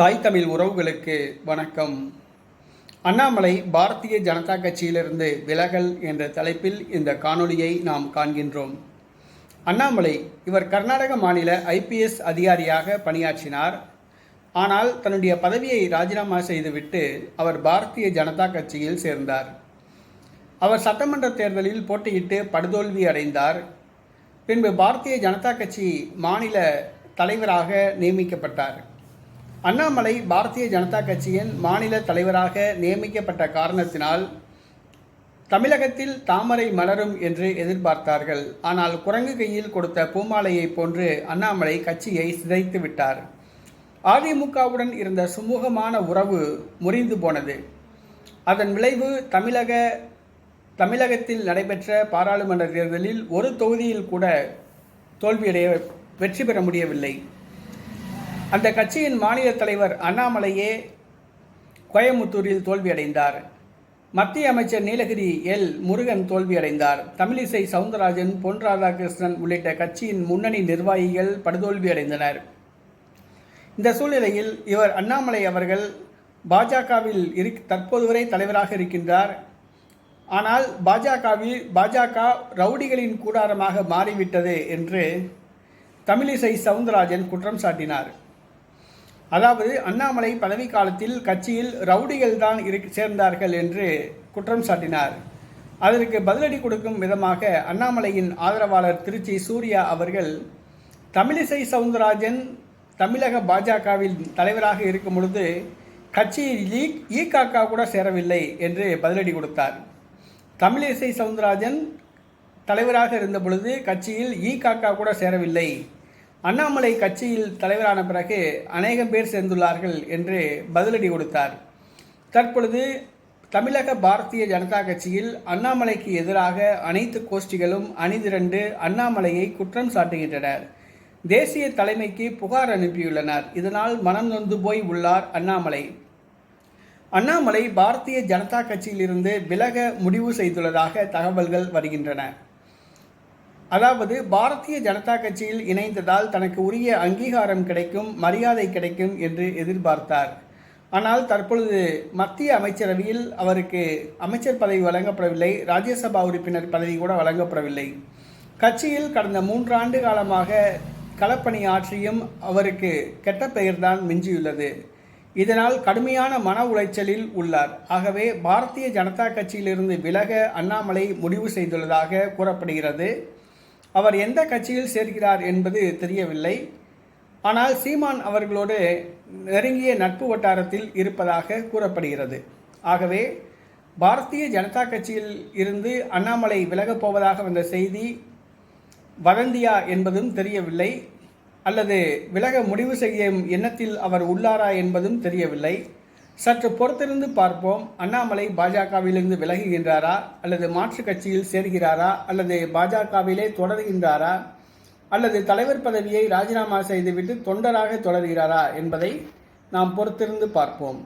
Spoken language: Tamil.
தாய் தமிழ் உறவுகளுக்கு வணக்கம். அண்ணாமலை பாரதிய ஜனதா கட்சியிலிருந்து விலகல் என்ற தலைப்பில் இந்த காணொளியை நாம் காண்கின்றோம். அண்ணாமலை இவர் கர்நாடக மாநில ஐபிஎஸ் அதிகாரியாக பணியாற்றினார். ஆனால் தன்னுடைய பதவியை ராஜினாமா செய்துவிட்டு அவர் பாரதிய ஜனதா கட்சியில் சேர்ந்தார். அவர் சட்டமன்ற தேர்தலில் போட்டியிட்டு படுதோல்வி அடைந்தார். பின்பு பாரதிய ஜனதா கட்சி மாநில தலைவராக நியமிக்கப்பட்டார். அண்ணாமலை பாரதிய ஜனதா கட்சியின் மாநில தலைவராக நியமிக்கப்பட்ட காரணத்தினால் தமிழகத்தில் தாமரை மலரும் என்று எதிர்பார்த்தார்கள். ஆனால் குரங்கு கையில் கொடுத்த பூமாலையை போன்று அண்ணாமலை கட்சியை சிதைத்து விட்டார். அதிமுகவுடன் இருந்த சுமூகமான உறவு முறிந்து போனது. அதன் விளைவு தமிழக தமிழகத்தில் நடைபெற்ற பாராளுமன்ற தேர்தலில் ஒரு தொகுதியில் கூட தோல்வியடைய வெற்றி பெற முடியவில்லை. அந்த கட்சியின் மாநில தலைவர் அண்ணாமலையே கோயமுத்தூரில் தோல்வியடைந்தார். மத்திய அமைச்சர் நீலகிரி எல். முருகன் தோல்வியடைந்தார். தமிழிசை சவுந்தரராஜன் பொன் ராதாகிருஷ்ணன் உள்ளிட்ட கட்சியின் முன்னணி நிர்வாகிகள் படுதோல்வியடைந்தனர். இந்த சூழ்நிலையில் இவர் அண்ணாமலை அவர்கள் பாஜகவில் இரு தற்போது வரை தலைவராக இருக்கின்றார். ஆனால் பாஜகவில் பாஜக ரவுடிகளின் கூடாரமாக மாறிவிட்டது என்று தமிழிசை சவுந்தரராஜன் குற்றம் சாட்டினார். அதாவது அண்ணாமலை பதவி காலத்தில் கட்சியில் ரவுடிகள் தான் இரு சேர்ந்தார்கள் என்று குற்றம் சாட்டினார். அதற்கு பதிலடி கொடுக்கும் விதமாக அண்ணாமலையின் ஆதரவாளர் திருச்சி சூர்யா அவர்கள் தமிழிசை சவுந்தரராஜன் தமிழக பாஜகவில் தலைவராக இருக்கும் பொழுது கட்சியில் ஈ ஈகாக்கா கூட சேரவில்லை என்று பதிலடி கொடுத்தார். தமிழிசை சவுந்தரராஜன் தலைவராக இருந்த பொழுது கட்சியில் ஈ காக்கா கூட சேரவில்லை அண்ணாமலை கட்சியில் தலைவரான பிறகு அநேகம் பேர் சேர்ந்துள்ளார்கள் என்று பதிலடி கொடுத்தார். தற்பொழுது தமிழக பாரதிய ஜனதா கட்சியில் அண்ணாமலைக்கு எதிராக அனைத்து கோஷ்டிகளும் அணிதிரண்டு அண்ணாமலையை குற்றம் சாட்டுகின்றனர். தேசிய தலைமைக்கு புகார் அனுப்பியுள்ளனர். இதனால் மனம் நொந்து போய் உள்ளார் அண்ணாமலை. அண்ணாமலை பாரதிய ஜனதா கட்சியிலிருந்து விலக முடிவு செய்துள்ளதாக தகவல்கள் வருகின்றன. அதாவது பாரதிய ஜனதா கட்சியில் இணைந்ததால் தனக்கு உரிய அங்கீகாரம் கிடைக்கும் மரியாதை கிடைக்கும் என்று எதிர்பார்த்தார். ஆனால் தற்பொழுது மத்திய அமைச்சரவையில் அவருக்கு அமைச்சர் பதவி வழங்கப்படவில்லை ராஜ்யசபா உறுப்பினர் பதவி கூட வழங்கப்படவில்லை. கட்சியில் கடந்த மூன்றாண்டு காலமாக களப்பணி ஆற்றியும் அவருக்கு கெட்ட பெயர்தான் மிஞ்சியுள்ளது. இதனால் கடுமையான மன உளைச்சலில் உள்ளார். ஆகவே பாரதிய ஜனதா கட்சியிலிருந்து விலக அண்ணாமலை முடிவு செய்துள்ளதாக கூறப்படுகிறது. அவர் எந்த கட்சியில் சேர்கிறார் என்பது தெரியவில்லை. ஆனால் சீமான் அவர்களோடு நெருங்கிய நட்பு வட்டாரத்தில் இருப்பதாக கூறப்படுகிறது. ஆகவே பாரதிய ஜனதா கட்சியில் இருந்து அண்ணாமலை விலகப் போவதாக வந்த செய்தி வதந்தியா என்பதும் தெரியவில்லை. அல்லது விலக முடிவு செய்யும் எண்ணத்தில் அவர் உள்ளாரா என்பதும் தெரியவில்லை. சற்று பொறுத்திருந்து பார்ப்போம். அண்ணாமலை பாஜகவிலிருந்து விலகுகின்றாரா? அல்லது மாற்று கட்சியில் சேர்கிறாரா? அல்லது பாஜகவிலே தொடர்கின்றாரா? அல்லது தலைவர் பதவியை ராஜினாமா செய்துவிட்டு தொண்டராக தொடர்கிறாரா என்பதை நாம் பொறுத்திருந்து பார்ப்போம்.